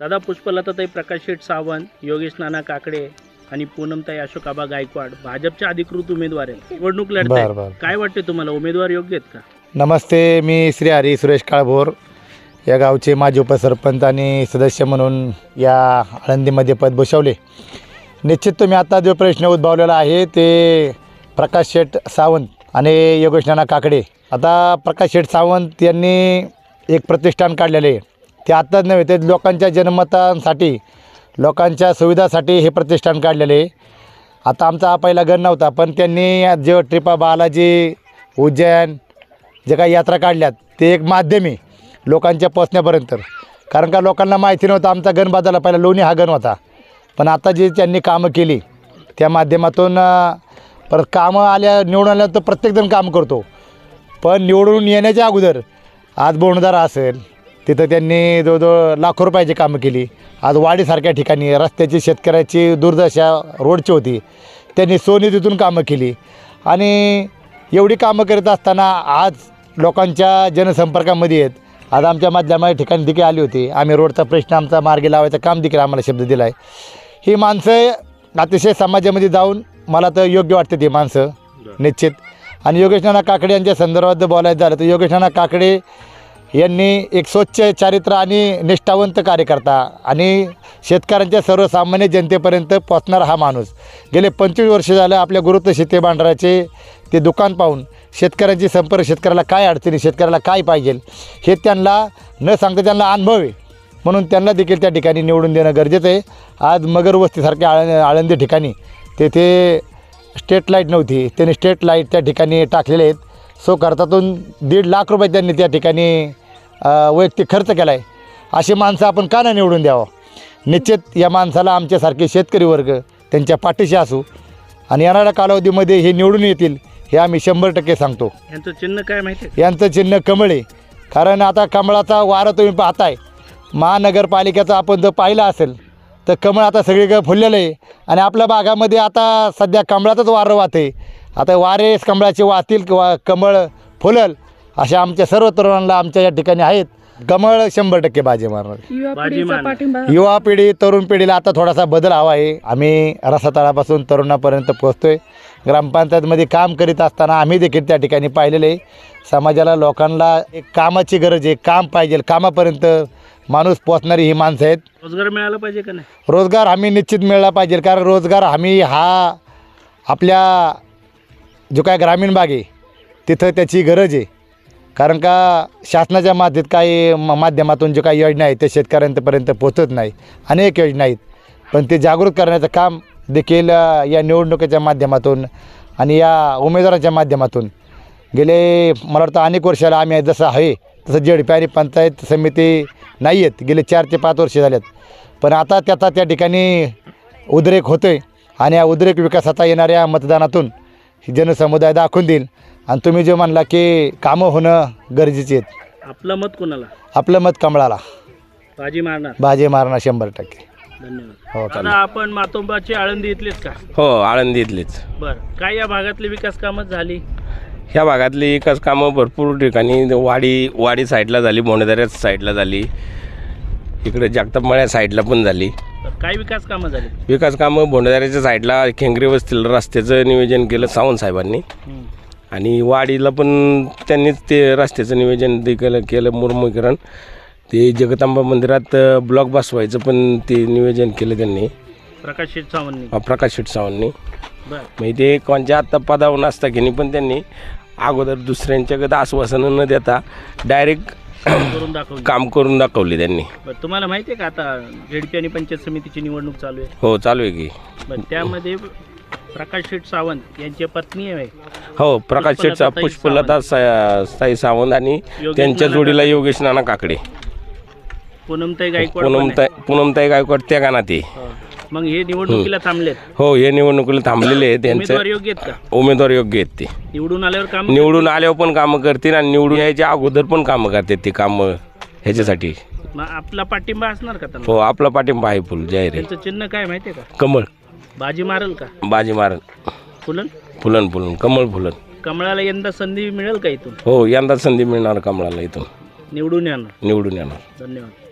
दादा पुष्पलताताई प्रकाश शेठ सावंत योगेश नाना काकडे आणि पूनमताई अशोकाबा गायकवाड भाजपच्या अधिकृत उमेदवार आहेत. निवडणूक बर बर काय वाटते तुम्हाला? उमेदवार योग्य आहेत का? नमस्ते मी श्री हरी सुरेश काळभोर. या गावचे माजी उपसरपंच आणि सदस्य म्हणून या आळंदीमध्ये पद भूषवले. निश्चित तुम्ही आता जो प्रश्न उद्भवलेला आहे ते प्रकाश शेठ सावंत आणि योगेश नाना काकडे. आता प्रकाश शेठ सावंत यांनी एक प्रतिष्ठान काढलेले आहे. ते आत्ताच नव्हे ते लोकांच्या जनमतांसाठी लोकांच्या सुविधासाठी हे प्रतिष्ठान काढलेले आहे. आता आमचा हा पहिला गण नव्हता पण त्यांनी जे ट्रिपा बालाजी उज्जैन जे काही यात्रा काढल्यात ते एक माध्यम आहे लोकांच्या पोचण्यापर्यंत कारण का लोकांना माहिती नव्हतं आमचा गण बाजारला पहिला लोणी हा गण होता. पण आता जी त्यांनी कामं केली त्या माध्यमातून परत कामं आल्या निवडून आल्यानंतर प्रत्येकजण काम करतो. पण निवडून येण्याच्या अगोदर आज बोंडदारा असेल तिथं त्यांनी जवळजवळ लाखो रुपयाची कामं केली. आज वाडीसारख्या ठिकाणी रस्त्याची शेतकऱ्याची दुर्दशा रोडची होती. त्यांनी सोनी तिथून कामं केली. आणि एवढी कामं करत असताना आज लोकांच्या जनसंपर्कामध्ये आहेत. आज आमच्या माध्यमाच्या ठिकाणी देखील आली होती. आम्ही रोडचा प्रश्न आमचा मार्गी लावायचं काम देखील आम्हाला शब्द दिला आहे ही माणसं अतिशय समाजामध्ये जाऊन मला तर योग्य वाटते ती माणसं. निश्चित. आणि योगेश नाना काकडे यांच्या संदर्भात बोलायचं झालं तर योगेश नाना काकडे यांनी एक स्वच्छ चारित्र आणि निष्ठावंत कार्यकर्ता आणि शेतकऱ्यांच्या सर्वसामान्य जनतेपर्यंत पोचणारा हा माणूस. गेले पंचवीस वर्ष झालं आपल्या गुरुत्व शेती भांडाराचे ते दुकान पाहून शेतकऱ्यांची संपर्क शेतकऱ्याला काय अडचणी शेतकऱ्याला काय पाहिजे हे त्यांना न सांगता त्यांना अनुभव आहे. म्हणून त्यांना देखील त्या ठिकाणी निवडून देणं गरजेचं आहे. आज मगर वस्तीसारख्या आळ आळंदी ठिकाणी तेथे स्टेट लाइट नव्हती. त्यांनी स्टेट लाइट त्या ठिकाणी टाकलेले आहेत. सो खर्चातून दीड लाख रुपये त्यांनी त्या ठिकाणी वैयक्तिक खर्च केला आहे अशी माणसं आपण का नाही निवडून द्यावं? निश्चित या माणसाला आमच्यासारखे शेतकरी वर्ग त्यांच्या पाठीशी असू आणि येणाऱ्या कालावधीमध्ये हे निवडून येतील हे आम्ही शंभर टक्के सांगतो. यांचं चिन्ह काय माहिती यांचं चिन्ह कमळ आहे. कारण आता कमळाचा वारा तुम्ही पाहताय. महानगरपालिकेचा आपण जर पाहिलं असेल तर कमळ आता सगळीकडे फुललेलं आहे. आणि आपल्या भागामध्ये आता सध्या कमळाचंच वारं वाहते आता वारे कमळाचे वाहतील किंवा कमळ फुलल अशा आमच्या सर्व तरुणांना आमच्या या ठिकाणी आहेत. कमळ शंभर टक्के बाजी मारणार. युवा पिढीचा. पाठिंबा. युवा पिढी तरुण पिढीला आता थोडासा बदल हवा आहे. आम्ही रसातळापासून तरुणापर्यंत पोहोचतो आहे ग्रामपंचायतमध्ये काम करीत असताना आम्ही देखील त्या ठिकाणी पाहिलेलं आहे. समाजाला लोकांना एक कामाची गरज आहे. काम पाहिजे कामापर्यंत माणूस पोचणारी ही माणसं आहेत. रोजगार मिळाला पाहिजे का नाही? रोजगार हमी निश्चित मिळाला पाहिजे. कारण रोजगार हमी हा आपल्या जो काय ग्रामीण भाग आहे तिथं त्याची गरज आहे. कारण का शासनाच्या माध्यमात काही म- माध्यमातून जे काही योजना आहेत ते शेतकऱ्यांपर्यंत पोचत नाही. अनेक योजना आहेत. पण ते जागृत करण्याचं काम देखील या निवडणुकीच्या माध्यमातून आणि या उमेदवाराच्या माध्यमातून गेले मला वाटतं अनेक वर्षाला आम्ही जसं आहे तसं जेडपी आणि पंचायत समिती नाही आहेत. गेले चार ते पाच वर्षे झाल्यात पण आता त्याचा त्या ठिकाणी उद्रेक होतो आहे आणि या उद्रेक विकासाचा येणाऱ्या मतदानातून जनसमुदाय दाखवून देईल. आणि तुम्ही जे म्हणला की कामं होणं गरजेचे आहेत. आपलं मत कोणाला? आपलं मत कमळाला. बाजी मारणार. बाजी मारणं शंभर टक्के. धन्यवाद. हो दादा आपण मातोंबाचे आळंदी इथलेच का? हो आळंदी इथलीच. बर. काय या भागातली विकास कामं झाली? ह्या भागातली विकास कामं भरपूर ठिकाणी वाडी वाडी साईडला झाली बोंडेदऱ्या साईडला झाली. इकडे जगतापमळ्या साईडला पण झाली. तर काय विकास कामं झाली? विकास कामं बोंडेदऱ्याच्या साईडला खेंगरे वस्तील रस्त्याचं नियोजन केलं सावंत साहेबांनी. हम्म. आणि वाडीला पण त्यांनीच ते रस्त्याचं नियोजन ते केलं केलं मुरमुखीकरण. ते जगतांबा मंदिरात ब्लॉक बसवायचं पण ते नियोजन केलं त्यांनी. प्रकाश शेठ सावंतनी. प्रकाश शेट सावंतनी. बर. मग ते कोणच्या आत्ता पदावर नसता की पण त्यांनी अगोदर दुसऱ्यांच्याकडे आश्वासनं न देता डायरेक्ट करून काम करून दाखवले त्यांनी. बरं तुम्हाला माहिती आहे का आता झेडपी आणि पंचायत समितीची निवडणूक चालू आहे? हो चालू आहे की. बरं त्यामध्ये प्रकाश शेठ सावंत यांची पत्नी आहे. हो प्रकाश पुष्पलताताई पुष्पलता सा- साई सावंत आणि त्यांच्या नाना जोडीला योगेश नाना काकडे. पूनमताई गायकवाड पण आहे. पूनमताई पूनमताई गायकवाड त्या गाणात आहे. हो. मग हे निवडणुकीला थांबलेत. हो हे निवडणुकीला थांबलेले आहेत. त्यांचं उमेदवार योग्य आहेत का? उमेदवार योग्य आहेत ते. निवडून आल्यावर काम निवडून आल्यावर पण कामं करतील आणि निवडून यायच्या अगोदर पण कामं करतात ते कामं ह्याच्यासाठी. मग आपला पाठिंबा असणार का त्यांना? हो आपला पाठिंबा आहे फुल जाहीर आहे. त्यांचं चिन्ह काय माहिती आहे का? कमळ. बाजी मारेल का? बाजी मारन फुलन? फुलन फुलन. कमळ फुलन. कमळाला यंदा संधी मिळेल का इथून? हो यंदा संधी मिळणार कमळाला इथून. निवडून येणार. निवडून येणार. धन्यवाद.